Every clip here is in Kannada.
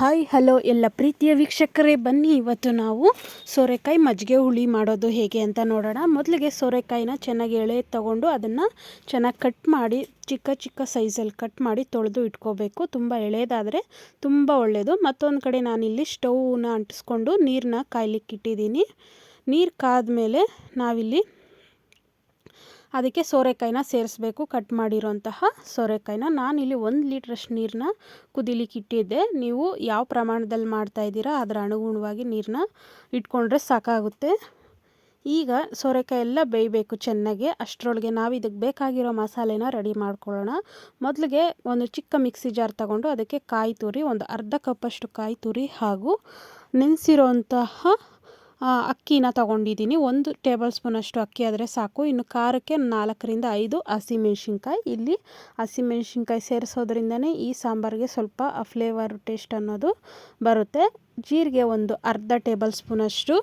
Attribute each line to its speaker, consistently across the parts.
Speaker 1: ಹಾಯ್, ಹಲೋ ಎಲ್ಲ ಪ್ರೀತಿಯ ವೀಕ್ಷಕರೇ, ಬನ್ನಿ ಇವತ್ತು ನಾವು ಸೋರೆಕಾಯಿ ಮಜ್ಜಿಗೆ ಹುಳಿ ಮಾಡೋದು ಹೇಗೆ ಅಂತ ನೋಡೋಣ. ಮೊದಲಿಗೆ ಸೋರೆಕಾಯಿನ ಚೆನ್ನಾಗಿ ಎಳೆ ತಗೊಂಡು ಅದನ್ನು ಚೆನ್ನಾಗಿ ಕಟ್ ಮಾಡಿ, ಚಿಕ್ಕ ಚಿಕ್ಕ ಸೈಜಲ್ಲಿ ಕಟ್ ಮಾಡಿ ತೊಳೆದು ಇಟ್ಕೋಬೇಕು. ತುಂಬ ಎಳೆದಾದರೆ ತುಂಬ ಒಳ್ಳೆಯದು ಮತ್ತೊಂದು ಕಡೆ ನಾನಿಲ್ಲಿ ಸ್ಟೌವ್ನ ಅಂಟಿಸ್ಕೊಂಡು ನೀರನ್ನ ಕಾಯ್ಲಿಕ್ಕೆ ಇಟ್ಟಿದ್ದೀನಿ. ನೀರು ಕಾದ್ಮೇಲೆ ನಾವಿಲ್ಲಿ ಅದಕ್ಕೆ ಸೋರೆಕಾಯಿನ ಸೇರಿಸ್ಬೇಕು. ಕಟ್ ಮಾಡಿರೋಂತಹ ಸೋರೆಕಾಯಿನ ನಾನಿಲ್ಲಿ ಒಂದು ಲೀಟ್ರಷ್ಟು ನೀರನ್ನ ಕುದಿಲಿಕ್ಕೆ ಇಟ್ಟಿದ್ದೆ. ನೀವು ಯಾವ ಪ್ರಮಾಣದಲ್ಲಿ ಮಾಡ್ತಾ ಇದ್ದೀರಾ ಅದರ ಅನುಗುಣವಾಗಿ ನೀರನ್ನ ಇಟ್ಕೊಂಡ್ರೆ ಸಾಕಾಗುತ್ತೆ. ಈಗ ಸೋರೆಕಾಯಿ ಎಲ್ಲ ಬೇಯಬೇಕು ಚೆನ್ನಾಗಿ. ಅಷ್ಟರೊಳಗೆ ನಾವು ಇದಕ್ಕೆ ಬೇಕಾಗಿರೋ ಮಸಾಲೆನ ರೆಡಿ ಮಾಡ್ಕೊಳ್ಳೋಣ. ಮೊದಲಿಗೆ ಒಂದು ಚಿಕ್ಕ ಮಿಕ್ಸಿ ಜಾರ್ ತಗೊಂಡು ಅದಕ್ಕೆ ಕಾಯಿ ತುರಿ, ಒಂದು ಅರ್ಧ ಕಪ್ಪಷ್ಟು ಕಾಯಿ ತುರಿ ಹಾಗೂ ನೆನೆಸಿರೋಂತಹ ಅಕ್ಕಿನ ತಗೊಂಡಿದ್ದೀನಿ. ಒಂದು ಟೇಬಲ್ ಸ್ಪೂನಷ್ಟು ಅಕ್ಕಿ ಆದರೆ ಸಾಕು. ಇನ್ನು ಖಾರಕ್ಕೆ ನಾಲ್ಕರಿಂದ ಐದು ಹಸಿಮೆಣ್ಸಿನ್ಕಾಯಿ. ಇಲ್ಲಿ ಹಸಿಮೆಣ್ಸಿನ್ಕಾಯಿ ಸೇರಿಸೋದ್ರಿಂದನೇ ಈ ಸಾಂಬಾರಿಗೆ ಸ್ವಲ್ಪ ಫ್ಲೇವರ್, ಟೇಸ್ಟ್ ಅನ್ನೋದು ಬರುತ್ತೆ. ಜೀರಿಗೆ ಒಂದು ಅರ್ಧ ಟೇಬಲ್ ಸ್ಪೂನಷ್ಟು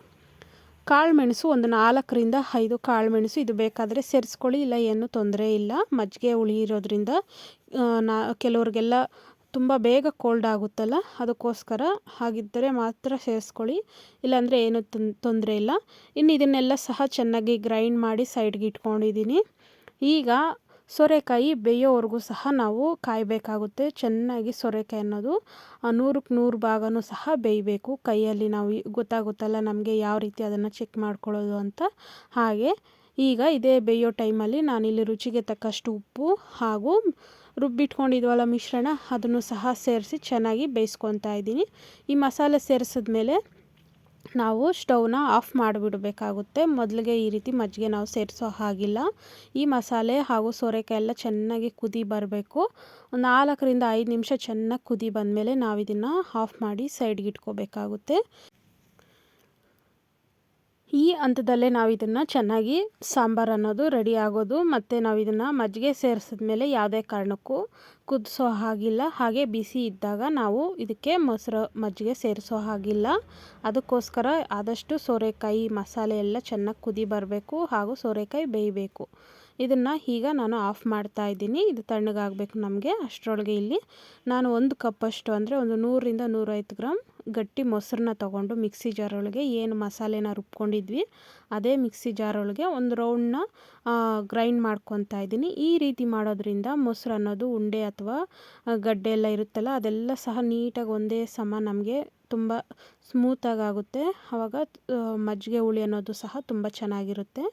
Speaker 1: ಕಾಳು ಮೆಣಸು ಒಂದು ನಾಲ್ಕರಿಂದ ಐದು ಕಾಳು ಮೆಣಸು ಇದು ಬೇಕಾದರೆ ಸೇರಿಸ್ಕೊಳ್ಳಿ, ಇಲ್ಲ ಏನೂ ತೊಂದರೆ ಇಲ್ಲ. ಮಜ್ಜಿಗೆ ಹುಳಿ ಇರೋದ್ರಿಂದ ನಾ, ಕೆಲವ್ರಿಗೆಲ್ಲ ತುಂಬ ಬೇಗ ಕೋಲ್ಡ್ ಆಗುತ್ತಲ್ಲ, ಅದಕ್ಕೋಸ್ಕರ ಹಾಗಿದ್ದರೆ ಮಾತ್ರ ಸೇರಿಸ್ಕೊಳ್ಳಿ. ಇಲ್ಲಾಂದರೆ ಏನು ತೊಂದರೆ ಇಲ್ಲ. ಇನ್ನು ಇದನ್ನೆಲ್ಲ ಸಹ ಚೆನ್ನಾಗಿ ಗ್ರೈಂಡ್ ಮಾಡಿ ಸೈಡ್ಗೆ ಇಟ್ಕೊಂಡಿದ್ದೀನಿ. ಈಗ ಸೋರೆಕಾಯಿ ಬೇಯೋವರೆಗೂ ಸಹ ನಾವು ಕಾಯಬೇಕಾಗುತ್ತೆ. ಚೆನ್ನಾಗಿ ಸೋರೆಕಾಯಿ ಅನ್ನೋದು ನೂರಕ್ಕೆ ನೂರು ಭಾಗನೂ ಸಹ ಬೇಯಬೇಕು. ಕೈಯಲ್ಲಿ ನಾವು ಗೊತ್ತಾಗುತ್ತಲ್ಲ ನಮಗೆ ಯಾವ ರೀತಿ ಅದನ್ನು ಚೆಕ್ ಮಾಡ್ಕೊಳ್ಳೋದು ಅಂತ. ಹಾಗೆ ಈಗ ಇದೇ ಬೇಯೋ ಟೈಮಲ್ಲಿ ನಾನಿಲ್ಲಿ ರುಚಿಗೆ ತಕ್ಕಷ್ಟು ಉಪ್ಪು ಹಾಗೂ ರುಬ್ಬಿಟ್ಕೊಂಡಿದ್ವಲ್ಲ ಮಿಶ್ರಣ, ಅದನ್ನು ಸಹ ಸೇರಿಸಿ ಚೆನ್ನಾಗಿ ಬೇಯಿಸ್ಕೊತಾ ಇದ್ದೀನಿ. ಈ ಮಸಾಲೆ ಸೇರಿಸಿದ್ಮೇಲೆ ನಾವು ಸ್ಟೌವ್ನ ಆಫ್ ಮಾಡಿಬಿಡಬೇಕಾಗುತ್ತೆ. ಮೊದಲಿಗೆ ಈ ರೀತಿ ಮಜ್ಜಿಗೆ ನಾವು ಸೇರಿಸೋ ಹಾಗಿಲ್ಲ. ಈ ಮಸಾಲೆ ಹಾಗೂ ಸೋರೆಕಾಯಿ ಎಲ್ಲ ಚೆನ್ನಾಗಿ ಕುದಿ ಬರಬೇಕು. ನಾಲ್ಕರಿಂದ ಐದು ನಿಮಿಷ ಚೆನ್ನಾಗಿ ಕುದಿ ಬಂದಮೇಲೆ ನಾವು ಇದನ್ನು ಆಫ್ ಮಾಡಿ ಸೈಡ್ಗೆ ಇಟ್ಕೋಬೇಕಾಗುತ್ತೆ. ಈ ಹಂತದಲ್ಲೇ ನಾವು ಇದನ್ನು ಚೆನ್ನಾಗಿ ಸಾಂಬಾರು ಅನ್ನೋದು ರೆಡಿ ಆಗೋದು ಮತ್ತು ನಾವು ಇದನ್ನು ಮಜ್ಜಿಗೆ ಸೇರಿಸಿದ್ಮೇಲೆ ಯಾವುದೇ ಕಾರಣಕ್ಕೂ ಕುದಿಸೋ ಹಾಗಿಲ್ಲ. ಹಾಗೆ ಬಿಸಿ ಇದ್ದಾಗ ನಾವು ಇದಕ್ಕೆ ಮೊಸರು, ಮಜ್ಜಿಗೆ ಸೇರಿಸೋ ಹಾಗಿಲ್ಲ. ಅದಕ್ಕೋಸ್ಕರ ಆದಷ್ಟು ಸೋರೆಕಾಯಿ, ಮಸಾಲೆ ಎಲ್ಲ ಚೆನ್ನಾಗಿ ಕುದಿ ಬರಬೇಕು ಹಾಗೂ ಸೋರೆಕಾಯಿ ಬೇಯಬೇಕು. ಇದನ್ನು ಈಗ ನಾನು ಆಫ್ ಮಾಡ್ತಾ ಇದ್ದೀನಿ. ಇದು ತಣ್ಣಗಾಗಬೇಕು ನಮಗೆ. ಅಷ್ಟರೊಳಗೆ ಇಲ್ಲಿ ನಾನು ಒಂದು ಕಪ್ಪಷ್ಟು ಅಂದರೆ ಒಂದು ನೂರರಿಂದ ನೂರೈವತ್ತು ಗ್ರಾಮ್ ಗಟ್ಟಿ ಮೊಸರನ್ನ ತಗೊಂಡು ಮಿಕ್ಸಿ ಜಾರೊಳಗೆ ಏನು ಮಸಾಲೆನ ರುಬ್ಕೊಂಡಿದ್ವಿ, ಅದೇ ಮಿಕ್ಸಿ ಜಾರೊಳಗೆ ಒಂದು ರೌಂಡ್ನ ಗ್ರೈಂಡ್ ಮಾಡ್ಕೊತಾ ಇದ್ದೀನಿ. ಈ ರೀತಿ ಮಾಡೋದ್ರಿಂದ ಮೊಸರು ಅನ್ನೋದು ಉಂಡೆ ಅಥವಾ ಗಡ್ಡೆ ಎಲ್ಲ ಇರುತ್ತಲ್ಲ ಅದೆಲ್ಲ ಸಹ ನೀಟಾಗಿ ಒಂದೇ ಸಮ ನಮಗೆ ತುಂಬ ಸ್ಮೂತಾಗಿ ಆಗುತ್ತೆ ಆವಾಗ ಮಜ್ಜಿಗೆ ಹುಳಿ ಅನ್ನೋದು ಸಹ ತುಂಬ ಚೆನ್ನಾಗಿರುತ್ತೆ.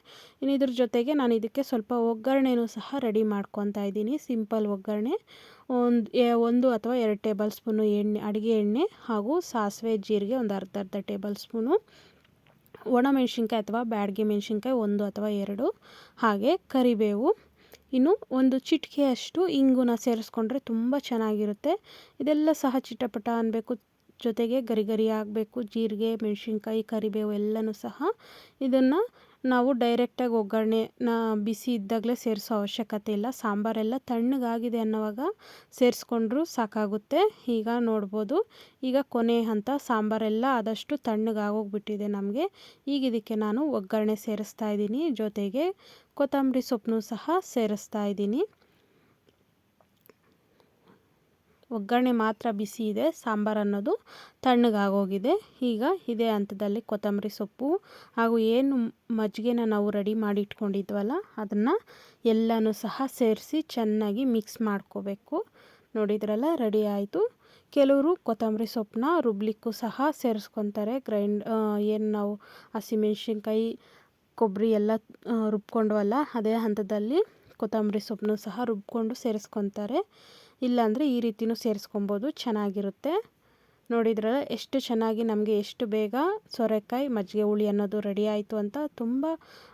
Speaker 1: ಇನ್ನು ಇದ್ರ ಜೊತೆಗೆ ನಾನು ಇದಕ್ಕೆ ಸ್ವಲ್ಪ ಒಗ್ಗರಣೆನೂ ಸಹ ರೆಡಿ ಮಾಡ್ಕೊತಾ ಇದ್ದೀನಿ. ಸಿಂಪಲ್ ಒಗ್ಗರಣೆ. ಒಂದು ಒಂದು ಅಥವಾ ಎರಡು ಟೇಬಲ್ ಸ್ಪೂನು ಎಣ್ಣೆ, ಅಡುಗೆ ಎಣ್ಣೆ ಹಾಗೂ ಸಾಸಿವೆ ಜೀರಿಗೆ ಒಂದು ಅರ್ಧ ಅರ್ಧ ಟೇಬಲ್ ಸ್ಪೂನು. ಒಣಮೆಣ್ಸಿನ್ಕಾಯಿ ಅಥವಾ ಬ್ಯಾಡ್ಗೆ ಮೆಣಸಿನ್ಕಾಯಿ ಒಂದು ಅಥವಾ ಎರಡು. ಹಾಗೆ ಕರಿಬೇವು. ಇನ್ನು ಒಂದು ಚಿಟಿಕೆಯಷ್ಟು ಇಂಗುನ ಸೇರಿಸ್ಕೊಂಡ್ರೆ ತುಂಬ ಚೆನ್ನಾಗಿರುತ್ತೆ. ಇದೆಲ್ಲ ಸಹ ಚಿಟಪಟ ಅನ್ನಬೇಕು ಜೊತೆಗೆ ಗರಿ ಗರಿ ಆಗಬೇಕು, ಜೀರಿಗೆ, ಮೆಣಸಿನ್ಕಾಯಿ, ಕರಿಬೇವು ಎಲ್ಲನೂ ಸಹ ಇದನ್ನು ನಾವು ಡೈರೆಕ್ಟಾಗಿ ಒಗ್ಗರಣೆನ ಬಿಸಿ ಇದ್ದಾಗಲೇ ಸೇರಿಸೋ ಅವಶ್ಯಕತೆ ಇಲ್ಲ. ಸಾಂಬಾರೆಲ್ಲ ತಣ್ಣಗಾಗಿದೆ ಅನ್ನೋವಾಗ ಸೇರಿಸ್ಕೊಂಡ್ರೂ ಸಾಕಾಗುತ್ತೆ. ಈಗ ನೋಡ್ಬೋದು. ಈಗ ಕೊನೆ ಹಂತ, ಸಾಂಬಾರೆಲ್ಲ ಆದಷ್ಟು ತಣ್ಣಗಾಗೋಗ್ಬಿಟ್ಟಿದೆ ನಮಗೆ. ಈಗ ಇದಕ್ಕೆ ನಾನು ಒಗ್ಗರಣೆ ಸೇರಿಸ್ತಾ ಇದ್ದೀನಿ. ಜೊತೆಗೆ ಕೊತ್ತಂಬರಿ ಸೊಪ್ಪನ್ನೂ ಸಹ ಸೇರಿಸ್ತಾ ಇದ್ದೀನಿ. ಒಗ್ಗರಣೆ ಮಾತ್ರ ಬಿಸಿ ಇದೆ, ಸಾಂಬಾರು ಅನ್ನೋದು ತಣ್ಣಗಾಗೋಗಿದೆ. ಈಗ ಇದೇ ಹಂತದಲ್ಲಿ ಕೊತ್ತಂಬರಿ ಸೊಪ್ಪು ಹಾಗೂ ಏನು ಮಜ್ಜಿಗೆನ ನಾವು ರೆಡಿ ಮಾಡಿ ಇಟ್ಕೊಂಡಿದ್ವಲ್ಲ, ಅದನ್ನು ಎಲ್ಲನೂ ಸಹ ಸೇರಿಸಿ ಚೆನ್ನಾಗಿ ಮಿಕ್ಸ್ ಮಾಡ್ಕೋಬೇಕು. ನೋಡಿದ್ರಲ್ಲ, ರೆಡಿ ಆಯಿತು. ಕೆಲವರು ಕೊತ್ತಂಬರಿ ಸೊಪ್ಪನ್ನ ರುಬ್ಲಿಕ್ಕೂ ಸಹ ಸೇರಿಸ್ಕೊತಾರೆ. ಗ್ರೈಂಡ್ ಏನು ನಾವು ಹಸಿಮೆಣ್ಸಿನ್ಕಾಯಿ ಕೊಬ್ಬರಿ ಎಲ್ಲ ರುಬ್ಕೊಂಡ್ವಲ್ಲ, ಅದೇ ಹಂತದಲ್ಲಿ ಕೊತ್ತಂಬರಿ ಸೊಪ್ಪನ್ನು ಸಹ ರುಬ್ಕೊಂಡು ಸೇರಿಸ್ಕೊತಾರೆ. ಇಲ್ಲಾಂದರೆ ಈ ರೀತಿಯೂ ಸೇರಿಸ್ಕೊಬೋದು, ಚೆನ್ನಾಗಿರುತ್ತೆ. ನೋಡಿದ್ರೆ ಎಷ್ಟು ಚೆನ್ನಾಗಿ ನಮಗೆ ಎಷ್ಟು ಬೇಗ ಸೋರೆಕಾಯಿ, ಮಜ್ಜಿಗೆ ಹುಳಿ ಅನ್ನೋದು ರೆಡಿ ಆಯಿತು ಅಂತ ತುಂಬ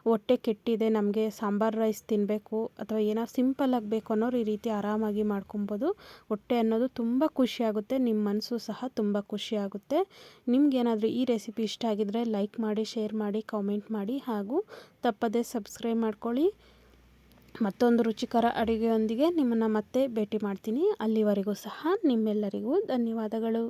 Speaker 1: ಹೊಟ್ಟೆ ಕೆಟ್ಟಿದೆ. ನಮಗೆ ಸಾಂಬಾರು ರೈಸ್ ತಿನ್ನಬೇಕು ಅಥವಾ ಏನೋ ಸಿಂಪಲ್ ಆಗಬೇಕು ಅನ್ನೋರು ಈ ರೀತಿ ಆರಾಮಾಗಿ ಮಾಡ್ಕೊಬೋದು. ಹೊಟ್ಟೆ ಅನ್ನೋದು ತುಂಬ ಖುಷಿಯಾಗುತ್ತೆ ನಿಮ್ಮ ಮನಸ್ಸು ಸಹ ತುಂಬ ಖುಷಿಯಾಗುತ್ತೆ ನಿಮಗೇನಾದರೂ ಈ ರೆಸಿಪಿ ಇಷ್ಟ ಆಗಿದ್ರೆ ಲೈಕ್ ಮಾಡಿ ಶೇರ್ ಮಾಡಿ ಕಾಮೆಂಟ್ ಮಾಡಿ ಹಾಗೂ ತಪ್ಪದೇ ಸಬ್ಸ್ಕ್ರೈಬ್ ಮಾಡ್ಕೊಳ್ಳಿ. ಮತ್ತೊಂದು ರುಚಿಕರ ಅಡುಗೆಯೊಂದಿಗೆ ನಿಮ್ಮನ್ನು ಮತ್ತೆ ಭೇಟಿ ಮಾಡ್ತೀನಿ. ಅಲ್ಲಿವರೆಗೂ ಸಹ ನಿಮ್ಮೆಲ್ಲರಿಗೂ ಧನ್ಯವಾದಗಳು.